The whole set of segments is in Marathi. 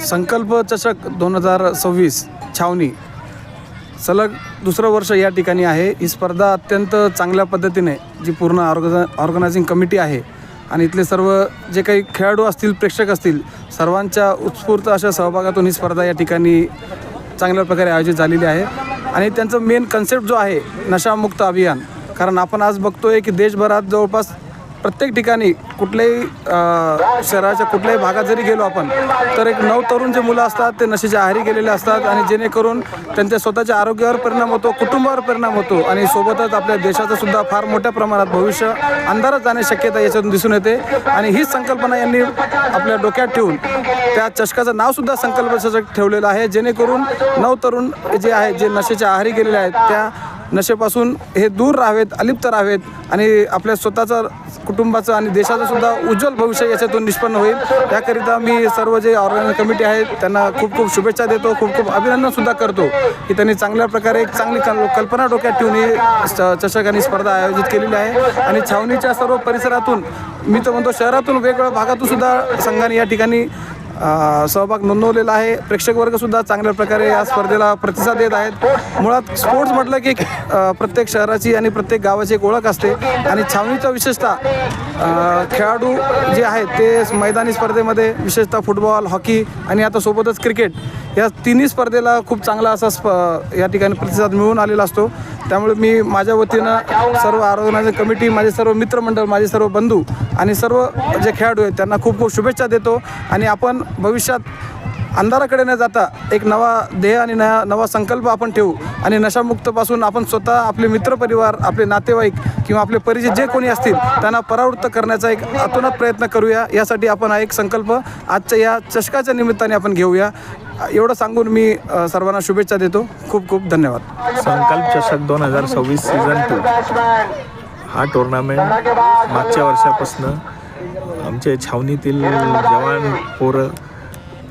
संकल्प चषक दोन हजार सव्वीस छावणी. सलग दुसरं वर्ष या ठिकाणी आहे. ही स्पर्धा अत्यंत चांगल्या पद्धतीने जी पूर्ण ऑर्गना ऑर्गनायझिंग कमिटी आहे आणि इथले सर्व जे काही खेळाडू असतील प्रेक्षक असतील सर्वांच्या उत्स्फूर्त अशा सहभागातून ही स्पर्धा या ठिकाणी चांगल्या प्रकारे आयोजित झालेली आहे. आणि त्यांचं मेन कन्सेप्ट जो आहे नशामुक्त अभियान. कारण आपण आज बघतोय की देशभरात जवळपास प्रत्येक ठिकाणी कुठल्याही शहराच्या कुठल्याही भागात जरी गेलो आपण तर एक नऊ तरुण जे मुलं असतात ते नशेच्या आहारी गेलेले असतात आणि जेणेकरून त्यांच्या स्वतःच्या आरोग्यावर परिणाम होतो कुटुंबावर परिणाम होतो आणि सोबतच आपल्या देशाचं सुद्धा फार मोठ्या प्रमाणात भविष्य अंधारात जाण्याची शक्यता याच्यातून दिसून येते. आणि हीच संकल्पना यांनी आपल्या डोक्यात ठेवून त्या चषकाचं नावसुद्धा संकल्प ठेवलेलं आहे जेणेकरून नवतरुण जे आहेत जे नशेच्या आहारी गेलेले आहेत त्या नशेपासून हे दूर राहावेत अलिप्त राहावेत आणि आपल्या स्वतःचं कुटुंबाचं आणि देशाचं सुद्धा उज्ज्वल भविष्य याच्यातून निष्पन्न होईल. याकरिता मी सर्व जे ऑर्गनायझिंग कमिटी आहेत त्यांना खूप खूप शुभेच्छा देतो खूप खूप अभिनंदनसुद्धा करतो की त्यांनी चांगल्या प्रकारे एक चांगली कल कल्पना डोक्यात ठेवून ही च- चषक आणि स्पर्धा आयोजित केलेली आहे. आणि छावणीच्या सर्व परिसरातून मी तर म्हणतो शहरातून वेगवेगळ्या भागातून सुद्धा संघाने या ठिकाणी सहभाग नोंदवलेला आहे. प्रेक्षक वर्गसुद्धा चांगल्या प्रकारे या स्पर्धेला प्रतिसाद देत आहेत. मुळात स्पोर्ट्स म्हटलं की प्रत्येक शहराची आणि प्रत्येक गावाची एक ओळख असते. आणि छावणीचा विशेषतः खेळाडू जे आहेत ते मैदानी स्पर्धेमध्ये विशेषतः फुटबॉल हॉकी आणि आता सोबतच क्रिकेट या तिन्ही स्पर्धेला खूप चांगला असा स्प या ठिकाणी प्रतिसाद मिळून आलेला असतो. त्यामुळे मी माझ्या वतीनं सर्व ऑर्गनायझिंग कमिटी माझे सर्व मित्रमंडळ माझे सर्व बंधू आणि सर्व जे खेळाडू आहेत त्यांना खूप खूप शुभेच्छा देतो. आणि आपण भविष्यात अंधाराकडे न जाता एक नवा ध्येय आणि नवा नवा संकल्प आपण ठेवू. आणि नशामुक्तपासून आपण स्वतः आपले मित्रपरिवार आपले नातेवाईक किंवा आपले परिचित जे कोणी असतील त्यांना परावृत्त करण्याचा एक अतोनात प्रयत्न करूया. यासाठी आपण हा एक संकल्प आजच्या या चषकाच्या निमित्ताने आपण घेऊया. एवढं सांगून मी सर्वांना शुभेच्छा देतो. खूप खूप धन्यवाद. संकल्प चषक दोन हजार सव्वीस सीझन टू हा टुर्नामेंट मागच्या वर्षापासून आमचे छावणीतील जवान पोरं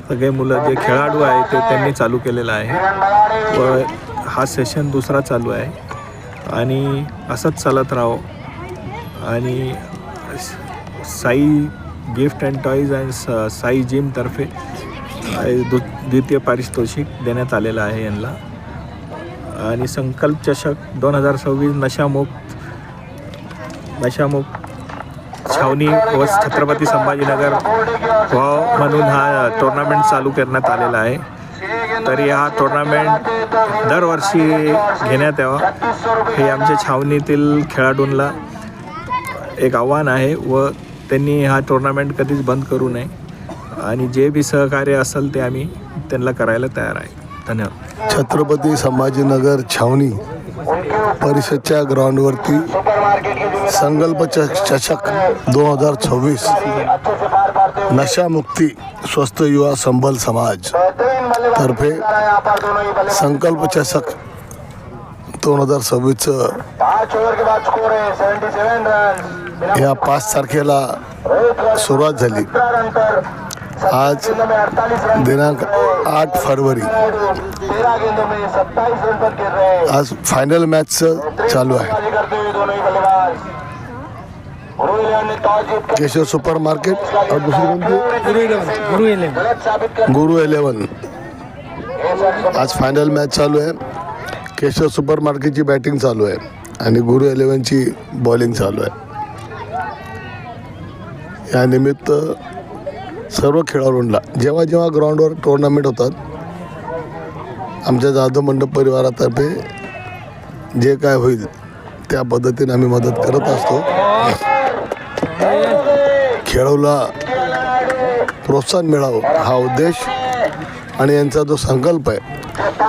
सगळे मुलं जे खेळाडू आहे ते त्यांनी चालू केलेलं आहे. व हा सेशन दुसरा चालू आहे. आणि असंच चालत राहो. आणि Sai gift and toys and Sai जिमतर्फे दु द्वितीय पारितोषिक देण्यात आलेलं आहे यांना. आणि संकल्प चषक दोन हजार सव्वीस नशामुक्त नशामुक्त छावणी व छत्रपती संभाजीनगर व्हाव म्हणून हा टुर्नामेंट चालू करण्यात आलेला आहे. तरी हा टुर्नामेंट दरवर्षी घेण्यात यावा. हे आमच्या छावणीतील खेळाडूंना एक आव्हान आहे व त्यांनी हा टुर्नामेंट कधीच बंद करू नये. आणि जे बी सहकार्य असेल ते आम्ही त्यांना करायला तयार आहे. धन्यवाद. छत्रपती संभाजीनगर छावणी परिषदच्या ग्राउंडवरती संकल्प चषक दोन हजार छव्वीस नशामुक्ती स्वस्थ युवा संबल समाज तर्फे संकल्प चषक दोन हजार सव्वीसचं या पाच तारखेला सुरुवात झाली. आज दिनांक आठ फरवरी. आज फायनल मॅचचं चालू आहे. केशव सुपर मार्केट और दुसरी कोणती गुरु इलेवन। आज फायनल मॅच चालू आहे. केशव सुपर मार्केटची बॅटिंग चालू आहे. आणि गुरु इलेवनची बॉलिंग चालू आहे. या निमित्त सर्व खेळाडूंना जेव्हा जेव्हा ग्राउंडवर टुर्नामेंट होतात आमच्या जाधव मंडप परिवारातर्फे जे काय होईल त्या पद्धतीने आम्ही मदत करत असतो. खेळाडूला प्रोत्साहन मिळावं हा उद्देश आणि यांचा जो संकल्प आहे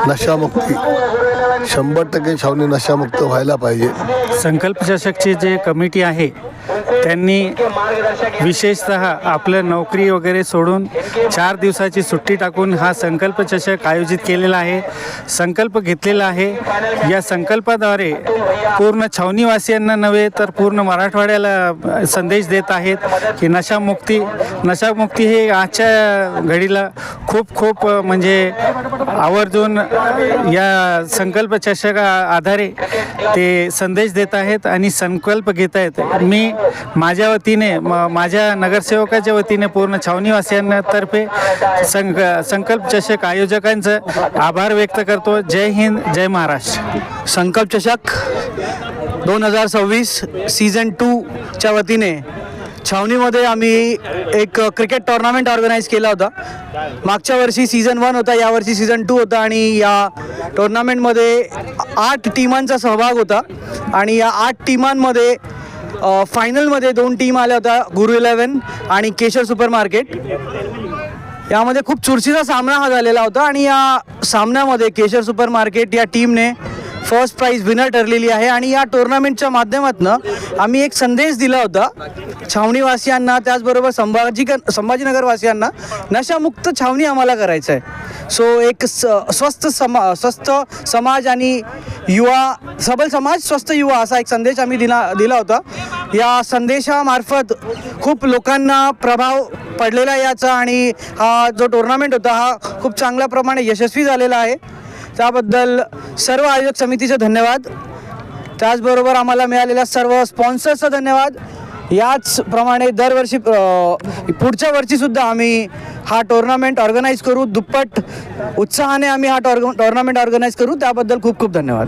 नशामुक्ती. शंभर टक्के छावणी नशामुक्त व्हायला पाहिजे. संकल्प चषकची जे कमिटी आहे त्यांनी विशेषत आपलं नोकरी वगैरे सोडून चार दिवसाची सुट्टी टाकून हा संकल्प चषक आयोजित केलेला आहे. संकल्प घेतलेला आहे. या संकल्पाद्वारे पूर्ण छावणीवासियांना नव्हे तर पूर्ण मराठवाड्याला संदेश देत आहेत की नशामुक्ती नशामुक्ती हे आजच्या घडीला खूप खूप म्हणजे आवर्जून या संकल्प चषका आधारे ते संदेश देत आहेत आणि संकल्प घेत आहेत. मी माझ्या वतीने म माझ्या नगरसेवकाच्या वतीने पूर्ण छावणीवासियांतर्फे संक संकल्प चषक आयोजकांचं आभार व्यक्त करतो. जय हिंद जय महाराष्ट्र. संकल्प चषक दोन हजार सव्वीस सीझन टूच्या वतीने छावणीमध्ये आम्ही एक क्रिकेट टोर्नामेंट ऑर्गनाईज केला होता. मागच्या वर्षी सीझन वन होता यावर्षी सीझन टू होता आणि या टोर्नामेंटमध्ये आठ टीमांचा सहभाग होता. आणि या आठ टीमांमध्ये फायनलमध्ये दोन टीम आल्या होत्या गुरु इलेवन आणि केशर सुपर मार्केट यामध्ये खूप चुरशीचा सामना हा झालेला होता आणि या सामन्यामध्ये केशर सुपर मार्केट या टीमने फर्स्ट प्राईज विनर ठरलेली आहे आणि या टुर्नामेंटच्या माध्यमातून आम्ही एक संदेश दिला होता. छावणीवासियांना त्याचबरोबर संभाजी संभाजीनगरवासियांना नशामुक्त छावणी आम्हाला करायचं आहे सो एक स समा स्वस्त समाज आणि युवा सबल समाज स्वस्थ युवा असा एक संदेश आम्ही दिला दिला होता. या संदेशामार्फत खूप लोकांना प्रभाव पडलेला आहे याचा आणि हा जो टुर्नामेंट होता हा खूप चांगल्या प्रमाणे यशस्वी झालेला आहे. त्याबद्दल सर्व आयोजक समितीचे धन्यवाद. त्याचबरोबर आम्हाला मिळालेल्या सर्व स्पॉन्सर्सचा धन्यवाद. याचप्रमाणे दरवर्षी पुढच्या वर्षीसुद्धा आम्ही हा टोर्नामेंट ऑर्गनाईज करू. दुप्पट उत्साहाने आम्ही हा टॉर्ग टोर्नामेंट ऑर्गनाईज करू. त्याबद्दल खूप खूप धन्यवाद.